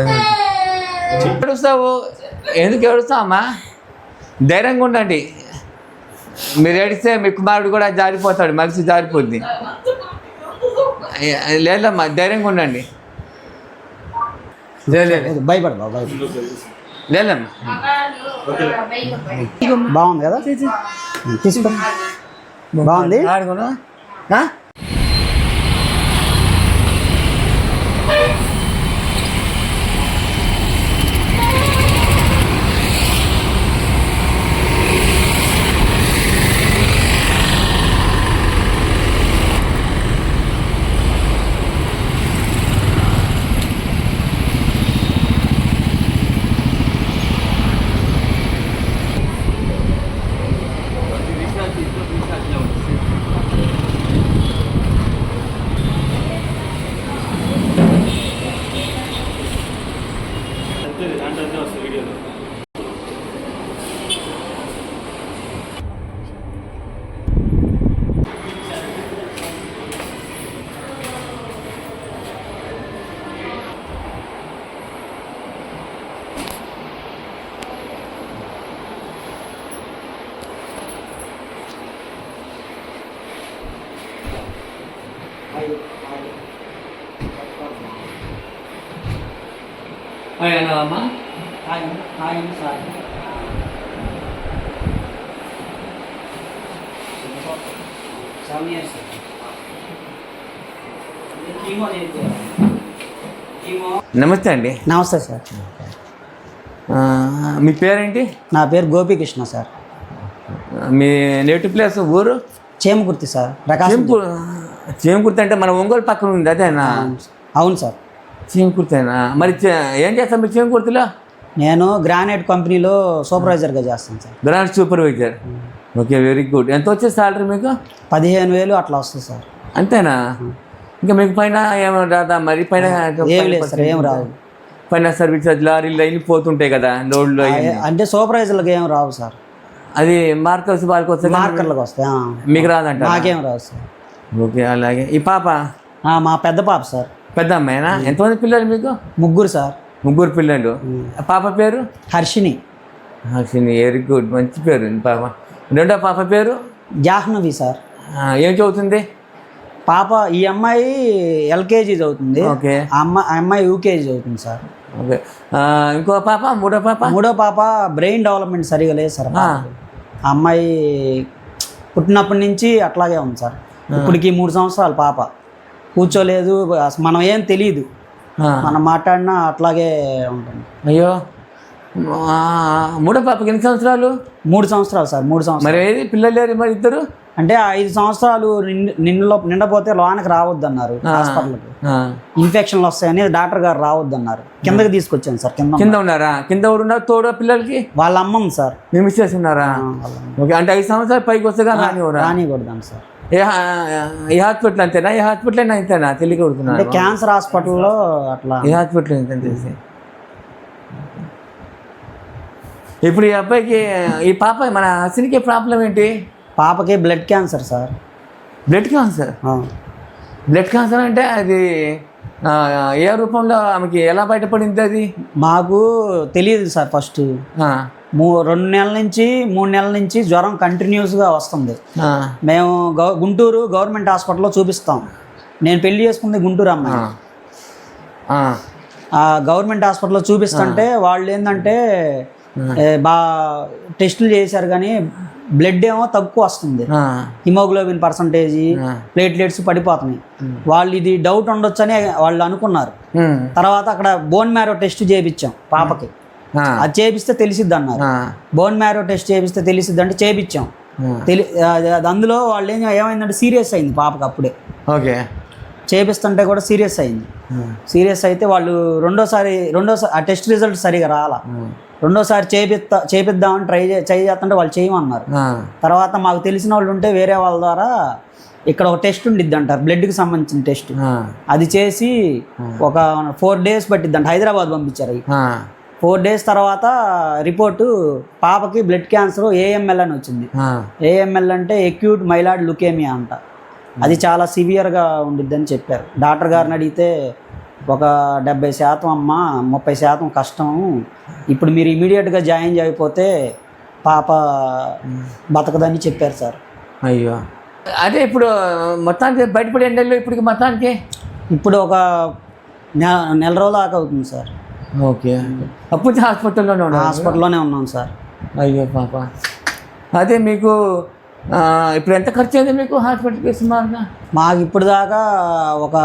ఏడుస్తావు? ఎందుకు ఏడుస్తావమ్మా ధైర్యంగా ఉండండి. మీరు ఏడిస్తే మీ కుమారుడు కూడా జారిపోతాడు మనిషి జారిపోద్ది. లేదమ్మా ధైర్యంగా ఉండండి. భయపడు లేదమ్మా. బాగుంది కదా? తీసుకో బాగుంది? 还有还有，那？ఆడుకోను ఆ? అయ్యానమ్మా నమస్తే అండి. నమస్తే సార్ మీ పేరేంటి? నా పేరు గోపీకృష్ణ సార్ మీ నేటివ్ ప్లేస్ ఊరు? చేమకుర్తి సార్ ప్రకాశం చేంకు చేంకుర్తి అంటే మన ఒంగోలు పక్కన ఉంది అదేనా? అవును సార్ చేంకుర్తేనా మరి చే- ఏం చేస్తాం మీరు చేంకుర్తిలో నేను గ్రానైట్ కంపెనీలో సూపర్వైజర్గా చేస్తాను sir. Grand supervisor okay very good ఎంత వచ్చేది సాలరీ మీకు? పదిహేను వేలు అట్లా వస్తుంది సార్. అంతేనా? ఇంకా మీకు పైన ఏమైనా రాదా? మరి పైన ఏం లేదు సార్ ఏం రావు. పైన సర్వీస్ లారీలు లైన్ పోతుంటాయి కదా లోడ్లు అయ్యి. అంటే సూపర్వైజర్లకు ఏం రావు సార్. అది మార్కర్స్ వాళ్ళకి వస్తే మార్కర్లకు వస్తాయి. మీకు రాదంట నాకేం రావు సార్. ఓకే అలాగే. ఈ పాప? మా పెద్ద పాప సార్. పెద్ద అమ్మాయినా? ఎంతమంది పిల్లలు మీకు? ముగ్గురు సార్. ముగ్గురు పిల్లలు పాప పేరు? హర్షిని హాసిని వెరీ గుడ్ మంచి పేరు పాప. రెండో పాప పేరు? జాహ్నవి సార్. ఏం చదువుతుంది? పాప ఈ అమ్మాయి ఎల్కేజీ చదువుతుంది. ఓకే. ఆ అమ్మాయి ఆ అమ్మాయి యూకేజీ చదువుతుంది సార్. ఓకే. ఇంకో పాప మూడో పాప? మూడో పాప బ్రెయిన్ డెవలప్మెంట్ సరిగా లేదు సార్ ఆ, అమ్మాయి పుట్టినప్పటి నుంచి అట్లాగే ఉంది సార్. ఇప్పటికి మూడు సంవత్సరాలు పాప. కూర్చోలేదు అసలు మనం ఏం తెలియదు. మనం మాట్లాడినా అట్లాగే ఉంటుంది. అయ్యో. మూడో పాపకి ఎన్ని సంవత్సరాలు? మూడు సంవత్సరాలు సార్ మూడు సంవత్సరాలు. మరి ఏది? పిల్లలు లేరు మరి ఇద్దరు? అంటే ఐదు సంవత్సరాలు నిండి- నిండులో నిండపోతే లోనకి రావద్దు అన్నారు హాస్పిటల్కి. ఇన్ఫెక్షన్లు వస్తాయని డాక్టర్ గారు రావద్దు అన్నారు కిందకి తీసుకొచ్చాను సార్ కింద కింద ఉన్నారా? కింద ఉన్నారు తోడు పిల్లలకి? వాళ్ళ అమ్మమ్మ సార్. మీ మిస్సెస్ ఉన్నారా? ఆ, వాళ్ళ అమ్మ. ఓకే అంటే ఐదు సంవత్సరాలు పైకి వస్తే కానీ రానివ్వరా? రానికూడదాను సార్. ఏ హాస్పిటల్ అంతేనా? ఏ హాస్పిటల్ అయినా అంతేనా తెలియక అంటే కొడుతున్నారు క్యాన్సర్ హాస్పిటల్లో అట్లా. ఏ హాస్పిటల్ ఎంత తెలిసి. ఇప్పుడు ఈ అబ్బాయికి ఈ పాప మన హసినికి ప్రాబ్లం ఏంటి? పాపకి blood cancer sir. Blood cancer. Blood cancer అంటే అది ఏ రూపంలో ఆమెకి ఎలా బయటపడింది అది? మాకు తెలియదు సార్ ఫస్ట్. మూ రెండు నెలల నుంచి మూడు నెలల నుంచి జ్వరం కంటిన్యూస్గా వస్తుంది. మేము గుంటూరు గవర్నమెంట్ హాస్పిటల్లో చూపిస్తాం. నేను పెళ్ళి చేసుకుంది గుంటూరు అమ్మాయి. గవర్నమెంట్ హాస్పిటల్లో చూపిస్తుంటే వాళ్ళు ఏంటంటే బా టెస్టులు చేశారు కానీ బ్లడ్ ఏమో తక్కువ వస్తుంది. Haemoglobin percentage. ప్లేట్లెట్స్ పడిపోతున్నాయి. వాళ్ళు ఇది డౌట్ ఉండొచ్చని వాళ్ళు అనుకున్నారు. తర్వాత అక్కడ బోన్ మ్యారో టెస్ట్ చేయించాం పాపకి. అది చేపిస్తే తెలిసిద్ది అన్నారు బోన్ మ్యారో టెస్ట్ చేపిస్తే తెలిసిద్ది అంటే చేపించాం. తెలి అది- అది అందులో వాళ్ళు ఏం ఏమైందంటే సీరియస్ అయింది పాపకి అప్పుడే. ఓకే. చేపిస్తుంటే కూడా సీరియస్ అయింది. సీరియస్ అయితే వాళ్ళు రెండోసారి రెండోసారి ఆ టెస్ట్ రిజల్ట్ సరిగా రాలా. రెండోసారి చేపిస్తా చేపిద్దామని ట్రై చే చేయి చేస్తుంటే వాళ్ళు చేయమన్నారు. తర్వాత మాకు తెలిసిన వాళ్ళు ఉంటే వేరే వాళ్ళ ద్వారా ఇక్కడ ఒక టెస్ట్ ఉండిద్ది అంటారు బ్లడ్కి సంబంధించిన టెస్ట్. అది చేసి ఒక ఫోర్ డేస్ పట్టిద్దంట హైదరాబాద్ పంపించారు ఫోర్ డేస్ తర్వాత రిపోర్టు పాపకి బ్లడ్ క్యాన్సర్ ఏఎంఎల్ అని వచ్చింది. ఏఎంఎల్ అంటే ఎక్యూట్ మైలాడ్ లుకేమియా అంట. అది చాలా సివియర్గా ఉండిద్దని చెప్పారు. డాక్టర్ గారిని అడిగితే ఒక డెబ్బై శాతం అమ్మ ముప్పై శాతం కష్టం. ఇప్పుడు మీరు ఇమీడియట్గా జాయిన్ చేయకపోతే పాప బతకదని చెప్పారు సార్. అయ్యో. అదే ఇప్పుడు మొత్తానికి బయటపడి ఎండల్లో ఇప్పటికి మొత్తానికి? ఇప్పుడు ఒక నెల రోజులు దాకా అవుతుంది సార్. ఓకే. అప్పుడు హాస్పిటల్లోనే ఉన్నారు? హాస్పిటల్లోనే ఉన్నాం సార్. అయ్యో పాప. అదే మీకు ఇప్పుడు ఎంత ఖర్చు అయింది మీకు హాస్పిటల్కి సుమారుగా మాకు ఇప్పుడు దాకా ఒక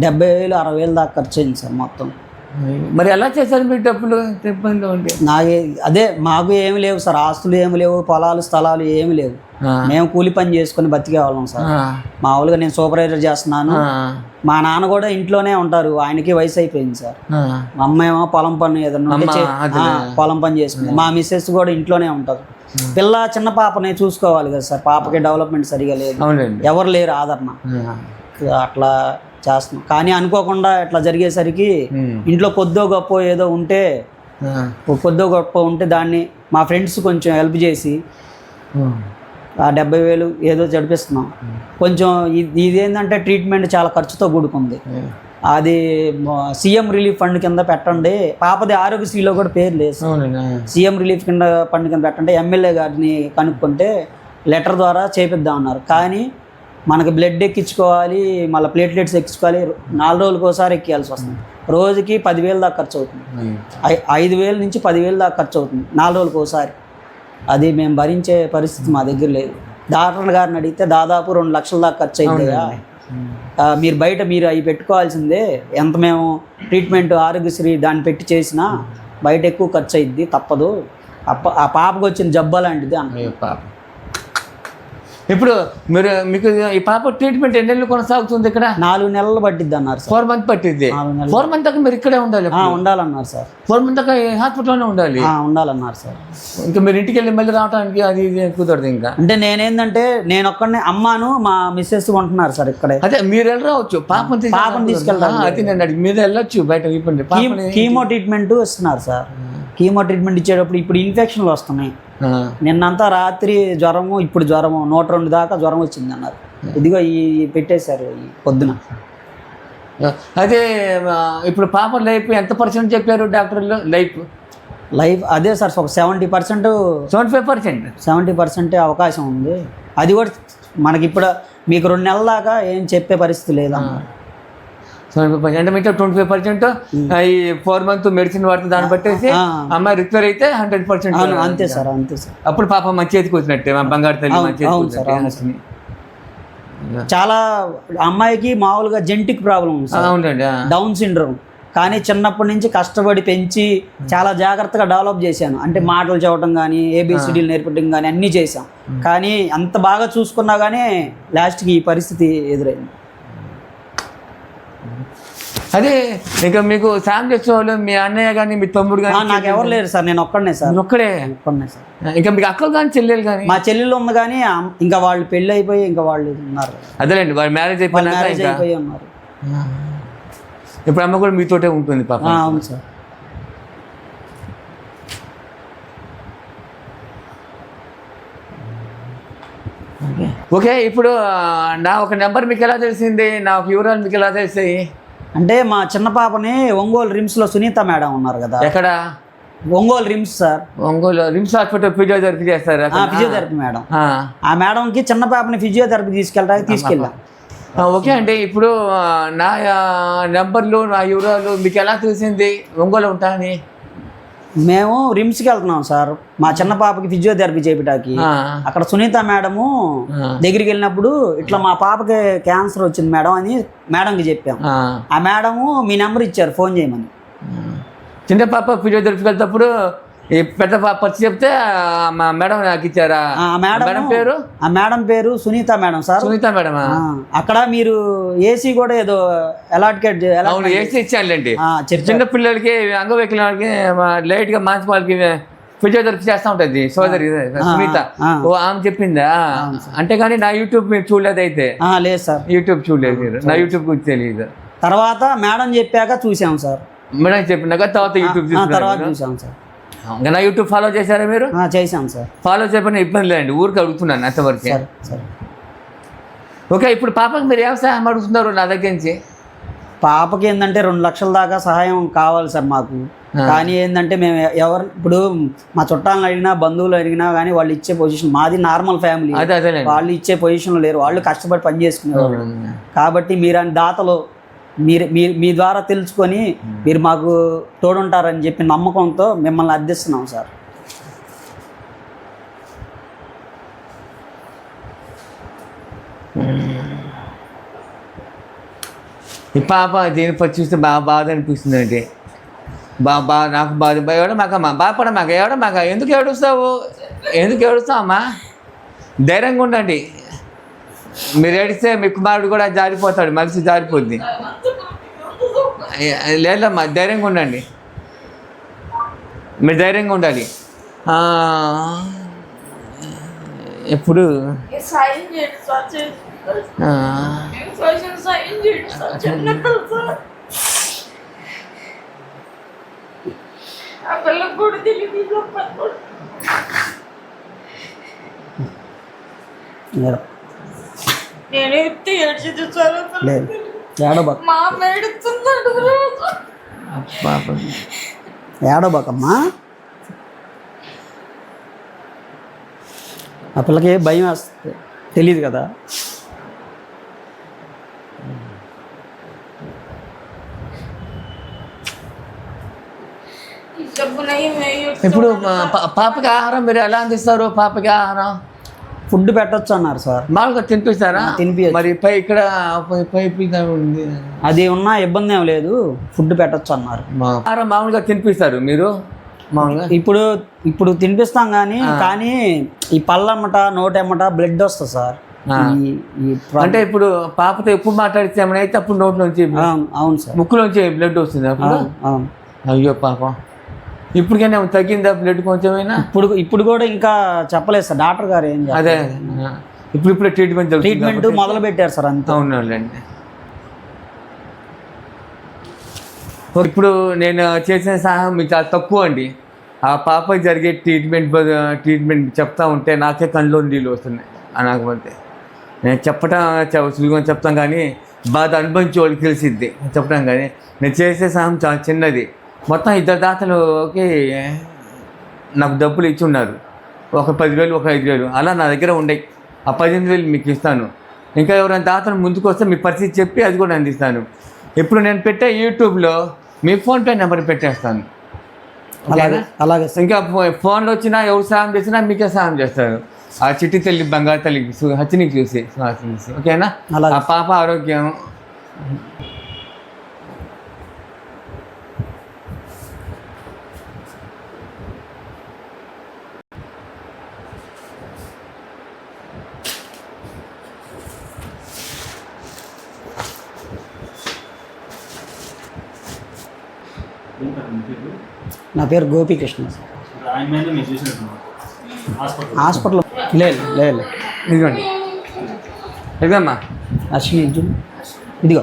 డెబ్బై వేలు అరవై వేలు దాకా ఖర్చు అయింది సార్ మొత్తం. మరి ఎలా చేశారు మీరు డబ్బులు? ఇబ్బంది ఉండి. నాకే అదే మాకు ఏమి లేవు సార్ ఆస్తులు ఏమి లేవు పొలాలు స్థలాలు ఏమి లేవు. మేము కూలి పని చేసుకుని బతికే వాళ్ళం సార్ మామూలుగా నేను సూపర్వైజర్ చేస్తున్నాను. మా నాన్న కూడా ఇంట్లోనే ఉంటారు ఆయనకి వయసు అయిపోయింది సార్. మా అమ్మ ఏమో పొలం పని ఏదన్నా పొలం పని చేసుకుంది మా మిస్సెస్ కూడా ఇంట్లోనే ఉంటారు. పిల్ల చిన్న పాపని చూసుకోవాలి కదా సార్. పాపకి డెవలప్మెంట్ సరిగా లేదు. ఎవరు లేరు ఆదరణ. అట్లా చేస్తున్నాం. కానీ అనుకోకుండా ఇట్లా జరిగేసరికి ఉమ్, ఇంట్లో కొద్దో గొప్ప ఏదో ఉంటే కొద్దో గొప్ప ఉంటే దాన్ని మా ఫ్రెండ్స్ కొంచెం హెల్ప్ చేసి ఉమ్, ఆ డెబ్బై వేలు ఏదో చదివిస్తున్నాం కొంచెం ఇ- ఇదేంటంటే ట్రీట్మెంట్ చాలా ఖర్చుతో కూడుకుంది. అది సీఎం రిలీఫ్ ఫండ్ కింద పెట్టండి. పాపది ఆరోగ్యశ్రీలో కూడా పేరు లేదు. సీఎం రిలీఫ్ కింద ఫండ్ కింద పెట్టండి. ఎమ్మెల్యే గారిని కనుక్కుంటే లెటర్ ద్వారా చేపిద్దాం అన్నారు కానీ మనకి బ్లడ్ ఎక్కించుకోవాలి మళ్ళీ ప్లేట్లెట్స్ ఎక్కించుకోవాలి నాలుగు రోజులకు ఒకసారి ఎక్కియాల్సి వస్తుంది. రోజుకి పదివేలు దాకా ఖర్చు అవుతుంది. ఐదు వేల నుంచి పదివేలు దాకా ఖర్చు అవుతుంది. నాలుగు రోజులకు ఒకసారి. అది మేము భరించే పరిస్థితి మా దగ్గర లేదు. డాక్టర్ గారిని అడిగితే దాదాపు రెండు లక్షల దాకా ఖర్చు అయిందయ్యా ఆ, మీరు బయట మీరు అవి పెట్టుకోవాల్సిందే. ఎంత మేము ట్రీట్మెంట్ ఆరోగ్యశ్రీ దాన్ని పెట్టి చేసినా బయట ఎక్కువ ఖర్చు అయింది తప్పదు. ఆ పాపకు వచ్చిన జబ్బ లాంటిది అన్న ఇప్పుడు మీరు మీకు ఈ పాప ట్రీట్మెంట్ ఎన్ని నెలలు కొనసాగుతుంది ఇక్కడ? నాలుగు నెలలు పట్టిద్ది అన్నారు సార్. ఫోర్ మంత్ పట్టింది నాలుగు నెలలు. ఫోర్ మంత్ దాకా మీరు ఇక్కడే ఉండాలి ఉండాలన్నారు సార్. ఫోర్ మంత్ దాకా హాస్పిటల్లోనే ఉండాలి? ఉండాలన్నారు సార్. ఇంకా మీరు ఇంటికి వెళ్ళి మళ్ళీ రావడానికి అది కుదరదు ఇంకా? అంటే నేనేందంటే నేను ఒక్కడిని అమ్మాను మా మిస్సెస్ ఉంటున్నారు సార్ ఇక్కడే. అదే మీరు వెళ్ళి రావచ్చు పాపని తీసుకెళ్ళి పాపని తీసుకెళ్ళడానికి ఆ, అది నేను అడిగి మీరు వెళ్ళొచ్చు బయట కీమో ట్రీట్మెంట్ ఇస్తున్నారు సార్. కీమో ట్రీట్మెంట్ ఇచ్చేటప్పుడు ఇప్పుడు ఇన్ఫెక్షన్లు వస్తున్నాయి. నిన్నంతా రాత్రి జ్వరము ఇప్పుడు జ్వరము నూట రెండు దాకా జ్వరం వచ్చింది అన్నారు. ఇదిగో ఈ పెట్టేశారు ఈ పొద్దున. అదే ఇప్పుడు పాప లైఫ్ ఎంత పర్సెంట్ చెప్పారు డాక్టర్లు? లైఫ్? లైఫ్ అదే సార్ ఒక seventy percent seventy five percent. Seventy పర్సెంటే అవకాశం ఉంది. అది కూడా మనకి ఇప్పుడు మీకు రెండు నెలల దాకా ఏం చెప్పే పరిస్థితి లేదన్నారు అంటే మిగతా ట్వంటీ ఫైవ్ పర్సెంట్ ఈ ఫోర్ మంత్ మెడిసిన్ వాడుతుంది దాన్ని బట్టేసి. అమ్మాయి రిపేర్ అయితే హండ్రెడ్ పర్సెంట్ అంతే సార్ అంతే సార్. అప్పుడు పాప మా చేతికి వచ్చినట్టే మా బంగారు తల్లి మా చేతికి చాలా అమ్మాయికి మామూలుగా జెంటిక్ ప్రాబ్లం అవునండి. డౌన్ సిండ్రోమ్ కానీ చిన్నప్పటి నుంచి కష్టపడి పెంచి చాలా జాగ్రత్తగా డెవలప్ చేశాను. అంటే మాటలు చెప్పడం కానీ ఏబిసిడీలు నేర్పడం కానీ అన్నీ చేశాం కానీ అంత బాగా చూసుకున్నా కానీ లాస్ట్కి ఈ పరిస్థితి ఎదురైంది. అదే ఇంకా మీకు ఫ్యామిలీ వచ్చిన వాళ్ళు మీ అన్నయ్య కానీ మీ తమ్ముడు కానీ నాకు ఎవరు లేరు సార్ నేను ఒక్కడనే సార్. ఒక్కడే? ఒక్కడనే సార్. ఇంకా మీకు అక్కలు కానీ చెల్లెలు కానీ మా చెల్లెలు ఉంది కానీ ఇంకా వాళ్ళు పెళ్ళి అయిపోయి ఇంకా వాళ్ళు ఉన్నారు. అదేలేండి వారి మ్యారేజ్ అయిపోయినాక మ్యారేజ్ అయిపోయి ఉన్నారు. ఇప్పుడు అమ్మ కూడా మీతోటే ఉంటుంది పాప. అవును సార్. ఓకే ఇప్పుడు నా ఒక నెంబర్ మీకు ఎలా తెలిసింది? నా ఒక వివరాలు మీకు ఎలా తెలిసాయి? అంటే మా చిన్న పాపని ఒంగోలు రిమ్స్లో సునీత మేడం ఉన్నారు కదా. ఎక్కడ? Ongole RIMS sir. Ongole RIMS hospital physiotherapy చేస్తారు? Physiotherapy madam. ఆ. మేడంకి చిన్న పాపని ఫిజియోథెరపీ తీసుకెళ్ళడానికి తీసుకెళ్ళాం. ఓకే అండి ఇప్పుడు నా నెంబర్లు నా వివరాలు మీకు ఎలా తెలిసింది? ఒంగోలు ఉంటాయని మేము రిమ్స్కి వెళ్తున్నాం సార్. మా చిన్న పాపకి ఫిజియోథెరపీ చేపటానికి. ఆ, అక్కడ సునీత మేడము దగ్గరికి వెళ్ళినప్పుడు ఇట్లా మా పాపకి క్యాన్సర్ వచ్చింది మేడం అని మేడంకి చెప్పాం. ఆ. ఆ మేడము మీ నెంబర్ ఇచ్చారు ఫోన్ చేయమని. చిన్న పాప ఫిజియోథెరపీకి వెళ్తేప్పుడు ఈ పెద్ద పాప వచ్చి చెప్తే మేడం నాకు ఇచ్చారా? ఆ మేడం మేడం పేరు? ఆ మేడం పేరు సునీత మేడం సార్. సునీత మేడమా? ఆ, అక్కడ మీరు ఏసీ కూడా ఏదో అలాట్కేట్ వేసి ఇచ్చానులేండి. చిన్న పిల్లలకి అంగవైకల్యం వాళ్ళకి లైట్గా మాంచి వాళ్ళకి ఫిజియోథెరపీ చేస్తూ ఉంటుంది సోదరి సునీత. ఓ ఆమె చెప్పిందా? అంటే కానీ నా యూట్యూబ్ మీరు చూడలేదు అయితే ఆ, లేదు సార్. యూట్యూబ్ చూడలేదు మీరు. నా యూట్యూబ్ గురించి తెలియదు. తర్వాత మేడం చెప్పాక చూసాం సార్. మేడం చెప్పినాక తర్వాత యూట్యూబ్ తర్వాత చూసాం సార్. ఇంకా నా యూట్యూబ్ ఫాలో చేశారా మీరు? చేసాం సార్. ఫాలో చేయకపోయినా ఇబ్బంది లేదండి ఊరికి అడుగుతున్నాను అంతవరకే. ఓకే ఇప్పుడు పాపకి మీరు ఏం సహాయం అడుగుతున్నారు నా దగ్గర నుంచి? పాపకి ఏంటంటే రెండు లక్షల దాకా సహాయం కావాలి సార్ మాకు. కానీ ఏంటంటే మేము ఎవరు ఇప్పుడు మా చుట్టాలను అడిగినా బంధువులు అడిగినా కానీ వాళ్ళు ఇచ్చే పొజిషన్ మాది నార్మల్ ఫ్యామిలీ వాళ్ళు ఇచ్చే పొజిషన్లో లేరు. వాళ్ళు కష్టపడి పని చేసుకునేవాళ్ళు. కాబట్టి మీరు దాతలు మీరు మీ మీ ద్వారా తెలుసుకొని మీరు మాకు తోడుంటారని చెప్పి నమ్మకంతో మిమ్మల్ని అర్థిస్తున్నాం సార్. ఈ పాప దీని చూస్తే బాగా బాధ అనిపిస్తుంది అంటే. బా బా నాకు బాధ ఎవడ మాకమ్మా బాధపడ మాక ఎవడ మాక ఎందుకు ఏడుస్తావు? ఎందుకు ఏడుస్తావమ్మా ధైర్యంగా ఉండండి. మీరు ఏడిస్తే మీ కుమారుడు కూడా జారిపోతాడు మనిషి జారిపోద్ది. లేదమ్మా ధైర్యంగా ఉండండి. మీరు ధైర్యంగా ఉండాలి. ఎప్పుడు? సాయం నేను ఎత్తి లేదు ఏడోబాక మా పాపం ఏడోబాకమ్మా ఆ పిల్లకి భయం వేస్తుంది? తెలియదు కదా. ఇప్పుడు పాపకి ఆహారం మీరు ఎలా అందిస్తారు? పాపకి ఆహారం? ఫుడ్ పెట్టొచ్చు అన్నారు సార్. మామూలుగా తినిపిస్తారా? తినిపియచ్చు. మరి పై ఇక్కడ పైపు ఉంది. అది ఉన్నా ఇబ్బంది ఏం లేదు ఫుడ్ పెట్టొచ్చు అన్నారు. మామూలుగా తినిపిస్తారు మీరు? మామూలుగా? ఇప్పుడు ఇప్పుడు తినిపిస్తాం కానీ కానీ ఈ పళ్ళమ్మట నోటెమ్మట బ్లడ్ వస్తుంది సార్. అంటే ఇప్పుడు పాపతో ఎక్కువ మాట్లాడితే ఏమైనా అయితే అప్పుడు నోట్ నుంచి అవును సార్. ముక్కులోంచి బ్లడ్ వస్తుంది అప్పుడు? అయ్యో పాపం. ఇప్పటికైనా తగ్గిందా బ్లడ్ కొంచెమైనా ఇప్పుడు ఇప్పుడు కూడా ఇంకా చెప్పలేదు సార్. డాక్టర్ గారు ఏం. అదే. ఇప్పుడు ఇప్పుడు ట్రీట్మెంట్ ట్రీట్మెంట్ మొదలు పెట్టారు సార్ అంతే. అవునండి ఇప్పుడు నేను చేసిన సహాయం మీకు చాలా తక్కువ అండి. ఆ పాపకి జరిగే ట్రీట్మెంట్ ట్రీట్మెంట్ చెప్తా ఉంటే నాకే కళ్ళు నీళ్ళు వస్తున్నాయి. నాకు అంతే నేను చెప్పటం సులువుగా చెప్తాం కానీ బాధ అనుభవించే వాళ్ళకి తెలిసిద్ది. చెప్పడం కానీ నేను చేసే సహాయం చాలా చిన్నది. మొత్తం ఇద్దరు దాతలుకి నాకు డబ్బులు ఇచ్చి ఉన్నారు. ఒక పదివేలు ఒక ఐదు వేలు అలా నా దగ్గర ఉండేవి ఆ పదిహేను వేలు మీకు ఇస్తాను. ఇంకా ఎవరైనా దాతలు ముందుకు వస్తే మీ పరిస్థితి చెప్పి అది కూడా అందిస్తాను. ఇప్పుడు నేను పెట్టే యూట్యూబ్లో మీ ఫోన్పే నెంబర్ పెట్టేస్తాను. అలాగే అలాగే ఇంకా ఫోన్లో వచ్చినా ఎవరు సాయం చేసినా మీకే సాయం చేస్తారు. ఆ చిట్టి తల్లి బంగారు తల్లికి సు- హచ్చినికి చూసి. ఓకేనా? అలాగే. ఆ పాప ఆరోగ్యం. నా పేరు గోపీకృష్ణ. హాస్పిటల్. హాస్పిటల్. లేదు లేదు ఇదిగోండి. ఇదమ్మా అశ్విని. ఇదిగో.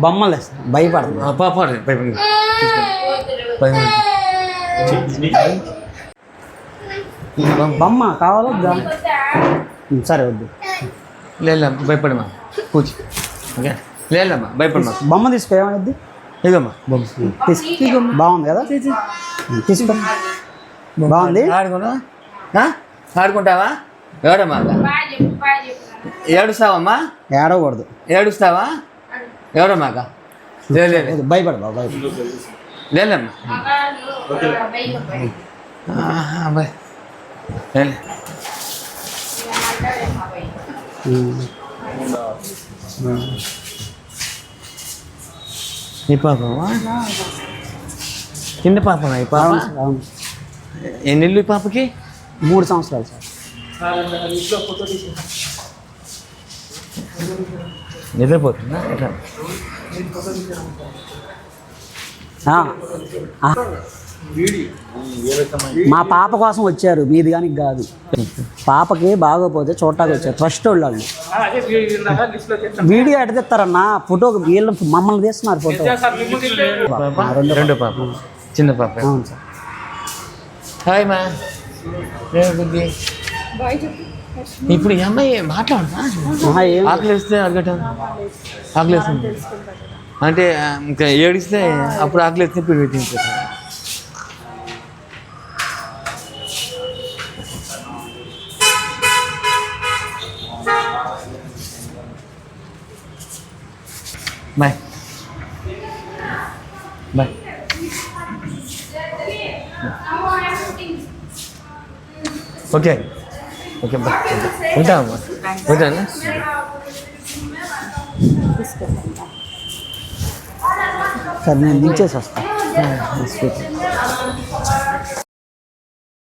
బొమ్మలే సార్ భయపడదు ఆ పాప భయపడింది. బొమ్మ కావాలా? సరే వద్దు. లేదమ్మా భయపడమా కూర్చో. ఓకే. లేదమ్మా భయపడమా బొమ్మ తీసుకో ఏమైంది ఇదమ్మా బాగుంది కదా? తీసుకో. బాగుంది? ఆడుకున్నా ఆడుకుంటావా? చెప్పు ఏడుస్తావమ్మా? ఏడవకూడదు. ఏడుస్తావా? ఎవడమ్మాక లేదు భయపడు బాబు లేదమ్మా. మగాళ్ళు ఈ పాపమా? చిన్న పాపమా ఈ పాప? అవును సార్, అవును. ఎన్ని ఇల్లు ఈ పాపకి? మూడు సంవత్సరాలు సార్. నిద్రపోతుందా? ఎట్లా. మా పాప కోసం వచ్చారు మీది కానీ కాదు. పాపకి బాగోపోతే చూడటానికి వచ్చారు ట్రస్ట్ వాళ్ళు. వీడియో ఎడతెత్తారన్న ఫోటో వీళ్ళు మమ్మల్ని తీస్తున్నారు ఫోటో పాప రెండో పాప. చిన్న పాప. అవును సార్. హాయ్ మా బుద్ధి? ఇప్పుడు ఈ అమ్మాయి మాట్లాడుతా ఆహా, ఏం ఆకలి వేస్తే అడగటం. ఆకలి వేస్తుంది అంటే ఇంకా ఏడిస్తే అప్పుడు ఆకలి ఎత్తే పిడివి bye bye okay okay bye ఉంటామమ్మా ఉంటానా సరే నేను దించేసి వస్తాను